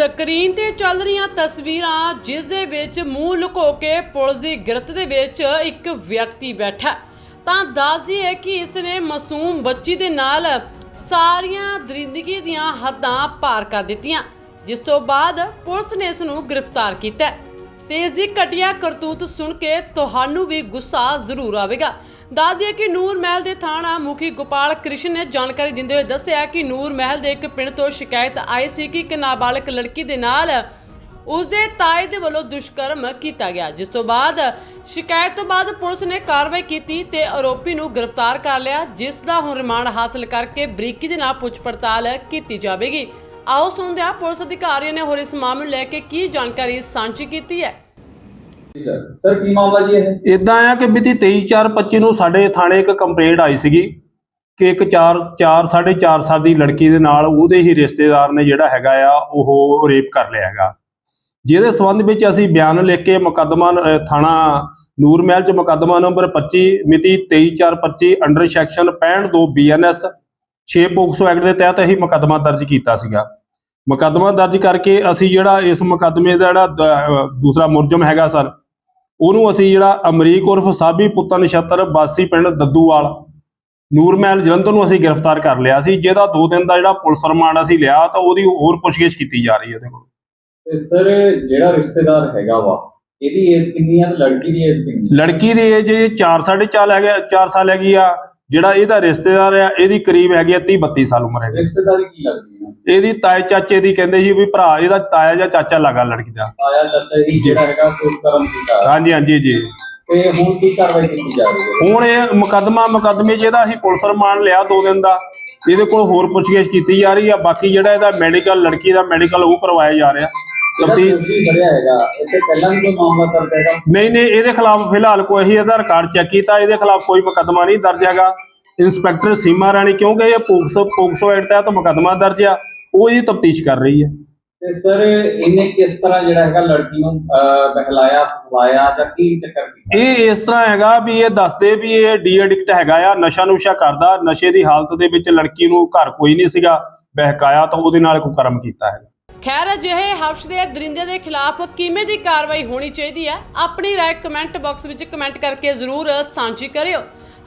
Screen ਤੇ ਚੱਲ ਰਹੀਆਂ ਤਸਵੀਰਾਂ, ਜਿਸ ਦੇ ਵਿੱਚ ਮੂੰਹ ਲੁਕੋ ਕੇ ਪੁਲਿਸ ਦੀ ਗਿਰਫਤ ਦੇ ਵਿੱਚ ਇੱਕ ਵਿਅਕਤੀ ਬੈਠਾ। ਤਾਂ ਦੱਸਦੀ ਹੈ ਕਿ ਇਸ ਨੇ ਮਾਸੂਮ ਬੱਚੀ ਦੇ ਨਾਲ ਸਾਰੀਆਂ ਦਰਿੰਦਗੀ ਦੀਆਂ ਹੱਦਾਂ ਪਾਰ ਕਰ ਦਿੱਤੀਆਂ, ਜਿਸ ਤੋਂ ਬਾਅਦ ਪੁਲਿਸ ਨੇ ਇਸ ਨੂੰ ਗ੍ਰਿਫਤਾਰ ਕੀਤਾ ਤੇ ਇਸ ਦੀ ਘਟੀਆ ਕਰਤੂਤ ਸੁਣ ਕੇ ਤੁਹਾਨੂੰ ਵੀ ਗੁੱਸਾ ਜ਼ਰੂਰ ਆਵੇਗਾ। ਦੱਸ ਦਈਏ ਕਿ ਨੂਰ ਮਹਿਲ ਦੇ ਥਾਣਾ ਮੁਖੀ ਗੋਪਾਲ ਕ੍ਰਿਸ਼ਨ ਨੇ ਜਾਣਕਾਰੀ ਦਿੰਦੇ ਹੋਏ ਦੱਸਿਆ ਕਿ ਨੂਰ ਮਹਿਲ ਦੇ ਇੱਕ ਪਿੰਡ ਤੋਂ ਸ਼ਿਕਾਇਤ ਆਈ ਸੀ ਕਿ ਇੱਕ ਨਾਬਾਲਗ ਲੜਕੀ ਦੇ ਨਾਲ ਉਸਦੇ ਤਾਏ ਦੇ ਵੱਲੋਂ ਦੁਸ਼ਕਰਮ ਕੀਤਾ ਗਿਆ, ਜਿਸ ਤੋਂ ਬਾਅਦ ਸ਼ਿਕਾਇਤ ਤੋਂ ਬਾਅਦ ਪੁਲਿਸ ਨੇ ਕਾਰਵਾਈ ਕੀਤੀ ਤੇ ਆਰੋਪੀ ਨੂੰ ਗ੍ਰਿਫਤਾਰ ਕਰ ਲਿਆ, ਜਿਸ ਦਾ ਹੁਣ ਰਿਮਾਂਡ ਹਾਸਲ ਕਰਕੇ ਬਰੀਕੀ ਦੇ ਨਾਲ ਪੁੱਛ ਪੜਤਾਲ ਕੀਤੀ ਜਾਵੇਗੀ। ਆਓ ਸੁਣਦੇ ਹਾਂ ਪੁਲਿਸ ਅਧਿਕਾਰੀਆਂ ਨੇ ਹੋਰ ਇਸ ਮਾਮਲੇ ਨੂੰ ਲੈ ਕੇ ਕੀ ਜਾਣਕਾਰੀ ਸਾਂਝੀ ਕੀਤੀ ਹੈ। ਸਰ, ਕੀ ਮਾਮਲਾ ਜੀ ਇਹ? ਇਦਾਂ ਆ ਕਿ ਮਿਤੀ 23/4/25 ਨੂੰ ਸਾਡੇ ਥਾਣੇ ਇੱਕ ਕੰਪਲੇਂਟ ਆਈ ਸੀਗੀ ਕਿ ਇੱਕ 4 4 4.5 ਸਾਲ ਦੀ ਲੜਕੀ ਦੇ ਨਾਲ ਉਹਦੇ ਹੀ ਰਿਸ਼ਤੇਦਾਰ ਨੇ ਜਿਹੜਾ ਹੈਗਾ ਆ, ਉਹ ਰੇਪ ਕਰ ਲਿਆ ਹੈਗਾ। ਜਿਹਦੇ ਸੰਬੰਧ ਵਿੱਚ ਅਸੀਂ ਬਿਆਨ ਲਿਖ ਕੇ ਮੁਕੱਦਮਾ ਥਾਣਾ ਨੂਰ ਮਹਿਲ ਚ ਮੁਕੱਦਮਾ ਨੰਬਰ 25 ਮਿਤੀ 23/4/25 under section 62 BNS 6 POCSO act ਦੇ ਤਹਿਤ ਅਸੀਂ ਮੁਕੱਦਮਾ ਦਰਜ ਕੀਤਾ ਸੀਗਾ। ਮੁਕੱਦਮਾ ਦਰਜ ਕਰਕੇ ਅਸੀਂ ਜਿਹੜਾ ਇਸ ਮੁਕੱਦਮੇ ਦਾ ਜਿਹੜਾ ਦੂਸਰਾ ਮੁਰਜਮ ਹੈਗਾ ਸਰ ਉਹਨੂੰ ਅਸੀਂ ਜਿਹੜਾ ਅਮਰੀਕ ਉਰਫ ਸਾਬੀ ਪੁੱਤਰ ਨਛੱਤਰ ਬਾਸੀ ਪਿੰਡ ਦੱਦੂਵਾਲ ਨੂਰ ਮਹਿਲ ਜਲੰਧਰ ਨੂੰ ਅਸੀਂ ਗ੍ਰਿਫਤਾਰ ਕਰ ਲਿਆ ਸੀ ਜਿਹਦਾ 2 ਦਿਨ ਦਾ ਜਿਹੜਾ ਪੁਲਿਸ ਰਿਮਾਂਡ ਅਸੀਂ ਲਿਆ ਤਾਂ ਉਹਦੀ ਹੋਰ ਪੁੱਛਗਿੱਛ ਕੀਤੀ ਜਾ ਰਹੀ ਹੈ ਇਹਦੇ ਕੋਲ ਤੇ ਸਰ ਜਿਹੜਾ ਰਿਸ਼ਤੇਦਾਰ ਹੈਗਾ ਵਾ ਇਹਦੀ ਏਜ ਕਿੰਨੀ ਆ ਤੇ ਲੜਕੀ ਦੀ ਏਜ ਕਿੰਨੀ? ਲੜਕੀ ਦੀ ਏਜ ਜਿਹੜੀ 4 4.5 ਹੈਗਾ 4 ਸਾਲ ਹੈਗੀ ਆ ਜਿਹੜਾ ਇਹਦਾ ਰਿਸ਼ਤੇਦਾਰ ਆ ਇਹਦੀ ਕਰੀਬ ਹੈਗੀ ਆ 30 32 ਸਾਲ ਉਮਰ ਹੈਗੀ। ਰਿਸ਼ਤੇਦਾਰੀ ਕੀ ਲੱਗਦੀ ਹੈ? ਇਹਦੀ ਤਾਏ ਚਾਚੇ ਦੀ ਕਹਿੰਦੇ ਸੀ ਵੀ ਭਰਾ ਇਹਦਾ ਤਾਇਆ ਜਾਂ ਚਾਚਾ ਲੱਗਾ ਲੜਕੀ ਦਾ। ਆਇਆ ਚਾਚਾ ਜੀ ਜਿਹੜਾ ਹੈਗਾ ਕੋਈ ਕਰਮ ਕੀਤਾ ਹਾਂਜੀ ਹਾਂਜੀ ਜੀ। ਤੇ ਹੁਣ ਕੀ ਕਾਰਵਾਈ ਕੀਤੀ ਜਾ ਰਹੀ ਹੈ? ਹੁਣ ਇਹ ਮੁਕੱਦਮਾ ਮੁਕੱਦਮੇ ਜਿਹਦਾ ਅਸੀਂ ਪੁਲਿਸ ਰਿਮਾਂਡ ਲਿਆ 2 ਦਿਨ ਦਾ। ਇਹਦੇ ਕੋਲ ਹੋਰ ਪੁੱਛਗਿੱਛ ਕੀਤੀ ਜਾ ਰਹੀ ਆ। ਬਾਕੀ ਜਿਹੜਾ ਇਹਦਾ ਮੈਡੀਕਲ ਲੜਕੀ ਦਾ ਮੈਡੀਕਲ ਉਹ ਕਰਵਾਇਆ ਜਾ ਰਿਹਾ। ਤਬਦੀਲ ਦੋਸ਼ੀ ਫੜਿਆ ਹੈਗਾ। ਇੱਥੇ ਪਹਿਲਾਂ ਵੀ ਕੋਈ ਮਾਮਲਾ ਦਰਜ ਹੈਗਾ? ਨਹੀਂ ਨਹੀਂ ਇਹਦੇ ਖਿਲਾਫ ਫਿਲਹਾਲ ਕੋਈ ਹੀ ਇਹਦਾ ਰਿਕਾਰਡ ਚੈੱਕ ਕੀਤਾ ਇਹਦੇ ਖਿਲਾਫ ਕੋਈ ਮੁਕੱਦਮਾ ਨਹੀਂ ਦਰਜ ਹੈਗਾ। ਇੰਸਪੈਕਟਰ ਸੀਮਾ ਰਾਣੀ ਕਿਉਂਕਿ ਇਹ ਪੋਕਸੋ ਪੋਕਸੋ ਐਕਟ ਤਹਿਤ ਮੁਕੱਦਮਾ ਦਰਜ ਆ। ਉਹ ਇਹਦੀ ਤਫਤੀਸ਼ ਕਰ ਰਹੀ ਹੈ। ਤੇ ਸਰ ਇਹਨੇ ਕਿਸ ਤਰ੍ਹਾਂ ਜਿਹੜਾ ਹੈਗਾ ਲੜਕੀ ਨੂੰ ਬਹਿਲਾਇਆ ਫਸਲਾਇਆ ਜਾਂ ਕੀ ਚੱਕਰ ਕੀਤਾ? ਇਹ ਇਸ ਤਰ੍ਹਾਂ ਹੈਗਾ ਵੀ ਇਹ ਦੱਸਦੇ ਵੀ ਇਹ ਡੀ ਐਡਿਕਟ ਹੈਗਾ ਆ ਨਸ਼ਾ ਨੁਸ਼ਾ ਕਰਦਾ ਨਸ਼ੇ ਦੀ ਹਾਲਤ ਦੇ ਵਿੱਚ ਲੜਕੀ ਨੂੰ ਘਰ ਕੋਈ ਨਹੀਂ ਸੀਗਾ ਬਹਿਕਾਇਆ ਤਾਂ ਉਹਦੇ ਨਾਲ ਕੋਈ ਕਰਮ ਕੀਤਾ ਹੈਗਾ। ਖੈਰ, ਅਜਿਹੇ ਹਫਸ਼ ਦੇ ਦਰਿੰਦੇ ਦੇ ਖਿਲਾਫ ਕਿਵੇਂ ਦੀ ਕਾਰਵਾਈ ਹੋਣੀ ਚਾਹੀਦੀ ਹੈ? ਆਪਣੀ ਰਾਏ ਕਮੈਂਟ ਬਾਕਸ ਵਿੱਚ ਕਮੈਂਟ ਕਰਕੇ ਜ਼ਰੂਰ ਸਾਂਝੀ ਕਰਿਓ।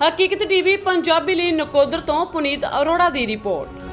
ਹਕੀਕਤ ਟੀਵੀ, ਪੰਜਾਬੀ ਲਈ ਨਕੋਦਰ ਤੋਂ ਪੁਨੀਤ ਅਰੋੜਾ ਦੀ ਰਿਪੋਰਟ।